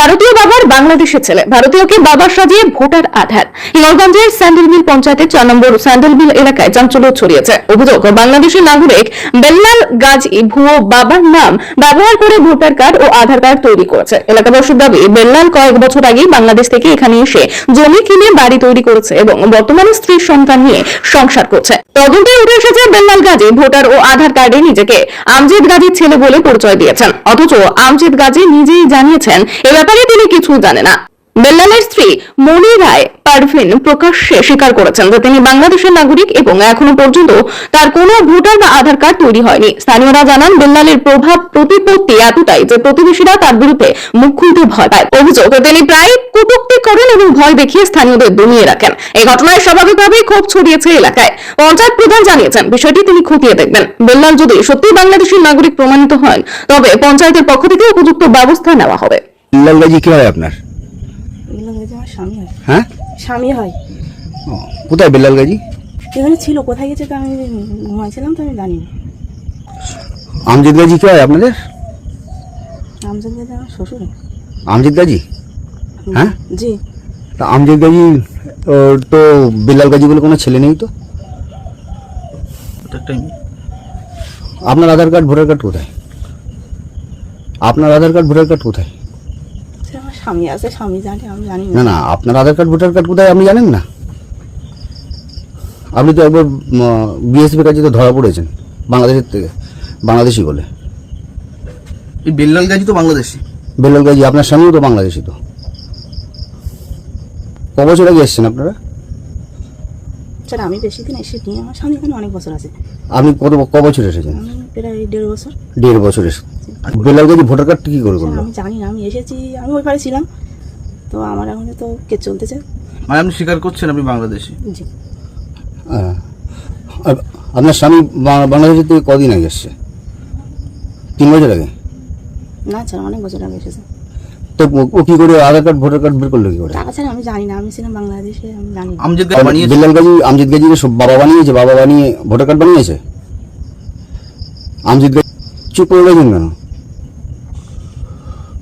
ভারতীয় বাবার বাংলাদেশের ছেলে। ভারতীয়কে বাবা সাজিয়ে ভোটার আধার। হিঙ্গলগঞ্জের স্যান্ডেলবিল পঞ্চায়েতের চার নম্বর স্যান্ডেলবিল এলাকায় চাঞ্চল্য ছড়িয়েছে। অভিযোগ, বাংলাদেশের নাগরিক বেল্লাল গাজী ভুয়ো বাবার নাম ব্যবহার করে ভোটার কার্ড ও আধার কার্ড তৈরি করেছে। এলাকাবাসীর দাবি, বেল্লাল কয়েক বছর আগে বাংলাদেশ থেকে এখানে এসে জমি কিনে বাড়ি তৈরি করেছে এবং বর্তমানে স্ত্রীর সন্তান নিয়ে সংসার করছে। তদন্তে উঠে এসেছে বেল্লাল গাজী ভোটার ও আধার কার্ডে নিজেকে আমজিদ গাজীর ছেলে বলে পরিচয় দিয়েছেন। অথচ আমজিদ গাজী নিজেই জানিয়েছেন এ ব্যাপারে তিনি কিছু জানে না। বেল্লালের স্ত্রী মনি রায় পারভিন প্রকাশ্যে স্বীকার করেছেন যে তিনি বাংলাদেশের নাগরিক এবং এখনও পর্যন্ত তার কোনো ভোটার বা আধার কার্ড তৈরি হয়নি। স্থানীয়রা জানান, বেল্লালের প্রভাব প্রতিপত্তি এতটাই যে প্রতিবেশীরা তার বিরুদ্ধে মুখ খুলতে ভয় পায়। অভিযোগ, তিনি প্রায় কটূক্তি করেন এবং ভয় দেখিয়ে স্থানীয়দের দমিয়ে রাখেন। এই ঘটনায় স্বাভাবিকভাবেই ক্ষোভ ছড়িয়েছে এলাকায়। পঞ্চায়েত প্রধান জানিয়েছেন, বিষয়টি তিনি খতিয়ে দেখবেন। বেল্লাল যদি সত্যি বাংলাদেশের নাগরিক প্রমাণিত হন, তবে পঞ্চায়েতের পক্ষ থেকে উপযুক্ত ব্যবস্থা নেওয়া হবে। লালবাজি কি হয় আপনার? বেলাল আমার স্বামী হয়। হ্যাঁ? স্বামী হয়। ও, কোথায় বেলাল গাজি? এখানে ছিল কোথায় গেছে তো আমি ঘুমাইছিলাম তো আমি জানি না। আমজিদ গাজি কি হয় আপনাদের? আমজাদ গাজি আমার শ্বশুর। আমজিদ গাজি? হ্যাঁ? জি। তা আমজিদ গাজি ও, তো বেলাল গাজি বলে কোনো ছেলে নেই তো? আপনার আধার কার্ড ভোটার কার্ড কোথায়? আপনার আধার কার্ড ভোটার কার্ড কোথায়? স্বামী আছে স্বামী জানে আমি জানি না। না আপনার আধার কার্ড ভোটার কার্ড কোথায় আপনি জানেন না। আপনি তো একবার বিএসপির কাছে তো ধরা পড়েছেন বাংলাদেশের থেকে বাংলাদেশি বলে। এই বেল্লাল গাজী তো বাংলাদেশি। বেল্লাল গাজী আপনার স্বামীও তো বাংলাদেশি তো। ক বছর আগে এসছেন আপনারা? স্যার আমি বেশি দিন এসে নিয়ে আমার স্বামী এখানে অনেক বছর আছে। আপনি কত ক বছর এসেছেন? আমি প্রায় দেড় বছর। দেড় বছর এসে বেলাল গাজি ভোটার কার্ড কি করে করল? আমি জানি না আমি এসেছি আমি ওই পারে ছিলাম। তো আমার এখন তো কে চলতেছে। মানে আপনি স্বীকার করছেন আপনি বাংলাদেশি? জি। হ্যাঁ। আপনার স্বামী বা- বাংলাদেশের থেকে কদিন আগে এসছে? তিন বছর আগে? না স্যার অনেক বছর আগে এসেছে। তো ও- কি করে আধার কার্ড ভোটার কার্ড বের করল কি করে? টাকা আমি জানি না আমি ছিলাম বাংলাদেশে আমি জানি না। আমজেদ গাজী বানিয়েছে? বেলাল গাজী আমজিদ গাজী বাবা বানিয়েছে বাবা বানিয়ে ভোটার কার্ড বানিয়েছে? আমজিদ গাজী চুপ করে গেছেন কেন?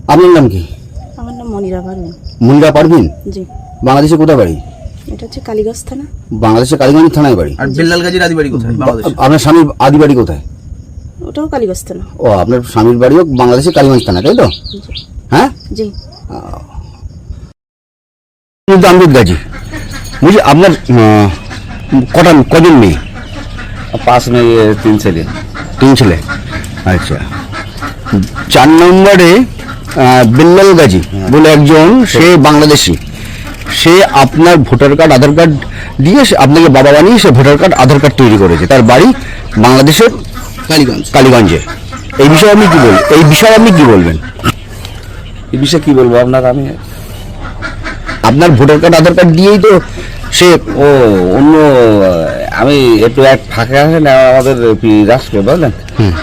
আপনার নাম কি? আমার নাম মনিরা পারবেন পারভিন? জি। বাংলাদেশে কোথায় বাড়ি? এটা হচ্ছে কালীগঞ্জ থানা। বাংলাদেশের কালীগঞ্জ থানায় বাড়ি। আর বেল্লাল গাজীর আদিবাড়ি কোথায়? বাংলাদেশে আপনার স্বামীর আদি বাড়ি কোথায়? ওটাও কালীগঞ্জ থানা। ও আপনার স্বামীর বাড়িও বাংলাদেশের কালীগঞ্জ থানা তাই তো? জি। হ্যাঁ? জি। আমরুদ গাজী বুঝলি আপনার কটা কজন মেয়ে? পাঁচ মেয়ে তিন ছেলে। তিন ছেলে। আচ্ছা। চার নম্বরে বিল্লাল গাজী বলে একজন সে বাংলাদেশি। সে আপনার ভোটার কার্ড আধার কার্ড দিয়ে সে আপনাকে বাবা বানিয়ে সে ভোটার কার্ড আধার কার্ড তৈরি করেছে। তার বাড়ি বাংলাদেশের কালীগঞ্জ। কালীগঞ্জে। এই বিষয়ে আপনি কি বলবেন এই বিষয়ে আপনি কি বলবেন? এই বিষয়ে কি বলব? আপনাকে আমি আপনার ভোটার কার্ড আধার কার্ড দিয়েই তো সে ও অন্য আমি একটু এক ফাঁকা আছে না আমাদের রাষ্ট্রে বুঝলেন?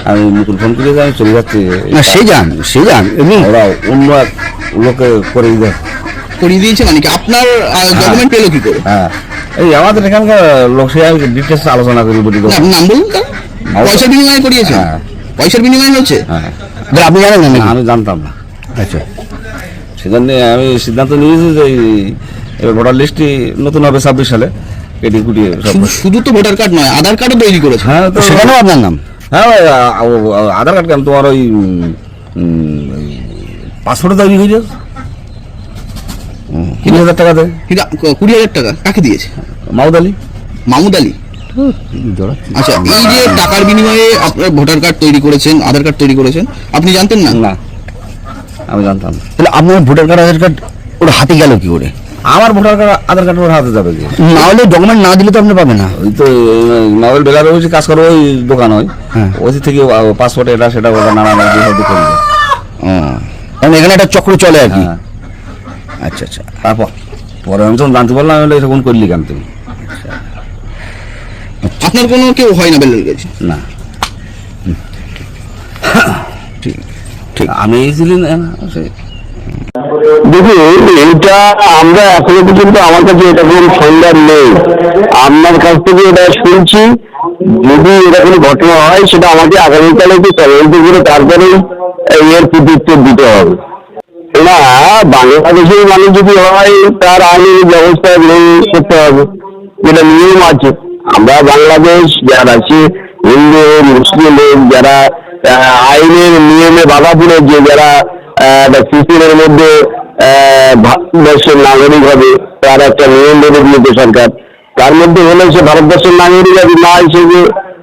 আমি মুকুল ফোন করে আমি চলে যাচ্ছি। না সে যান সে যান। এমনি? ওরা অন্য এক লোকে করে দিবে করিয়ে দিয়েছে মানে কি? আপনার ডকুমেন্ট পেল কি করে? হ্যাঁ। এই আমাদের এখানকার লোক সে আমি ডিটেলস আলোচনা করি বলি আপনি নাম বলুন পয়সার বিনিময়ে করিয়েছে। হ্যাঁ। পয়সার বিনিময়ে হচ্ছে? হ্যাঁ। আপনি জানেন আমি জানতাম না। আচ্ছা। সেজন্য আমি সিদ্ধান্ত নিয়েছি যে এবার ভোটার লিস্টটি নতুন হবে ছাব্বিশ সালে। কেটে কুটিয়ে শুধু তো ভোটার কার্ড নয় আধার কার্ডও তৈরি করেছে। হ্যাঁ তো সেখানেও আপনার নাম? হ্যাঁ আধার কার্ড কেন তোমার ওই পাসপোর্ট তৈরি হয়ে যাবে তিন হাজার টাকা দেয় কুড়ি হাজার টাকা কাকে দিয়েছে? মাউদ আলী। মামুদ আলী? আচ্ছা এই যে টাকার বিনিময়ে আপনার ভোটার কার্ড তৈরি করেছেন আধার কার্ড তৈরি করেছেন আপনি জানতেন না? না। আমি জানতাম না। তাহলে আপনার ভোটার কার্ড আধার কার্ড ওর হাতে গেল কি করে? আমার ভোটার কার্ড আধার কার্ড ওর হাতে যাবে কি? না হলে ডকুমেন্ট না দিলে তো আপনি পাবেন না। ওই তো মাউল বেলার ওই কাজ করে ওই দোকান হয়। হ্যাঁ। ওই থেকে পাসপোর্ট এটা সেটা ওটা নানা নানা সব করে দেয়। ও, কারণ এখানে একটা চক্র চলে আর কি? হ্যাঁ। আচ্ছা আচ্ছা। তারপর? পরে আমি যখন জানতে পারলাম আমি এটা কোন করলি কেন তুমি? আপনার কোনো কেউ হয় না বেল্লাল গেছে? না। আমি এসেছিলি না সে। এটা আমরা এখনও পর্যন্ত আমার কাছে এটা কোনো সন্ধান নেই। আপনার কাছ থেকে এটা শুনছি। যদি এরকম ঘটনা হয় সেটা আমাকে আগামীকালে একটু তদন্ত করে তারপরেই এর প্রত্যুত্তর দিতে হবে। কেননা বাংলাদেশের মানুষ যদি হয় তার আইনি ব্যবস্থা গ্রহণ করতে হবে। যেটা নিয়ম আছে। আমরা বাংলাদেশ যারা আছে হিন্দু মুসলিম হোক, যারা আইনের নিয়মে বাধা পড়েছে যারা সিস্টেমের মধ্যে দেশের নাগরিক হবে, তার একটা নিয়ম বেঁধে দিয়েছে সরকার। তার মধ্যে হলে সে ভারতবর্ষের নাগরিক আর না হিসেবে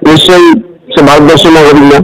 নিশ্চয়ই সে ভারতবর্ষের নাগরিক না।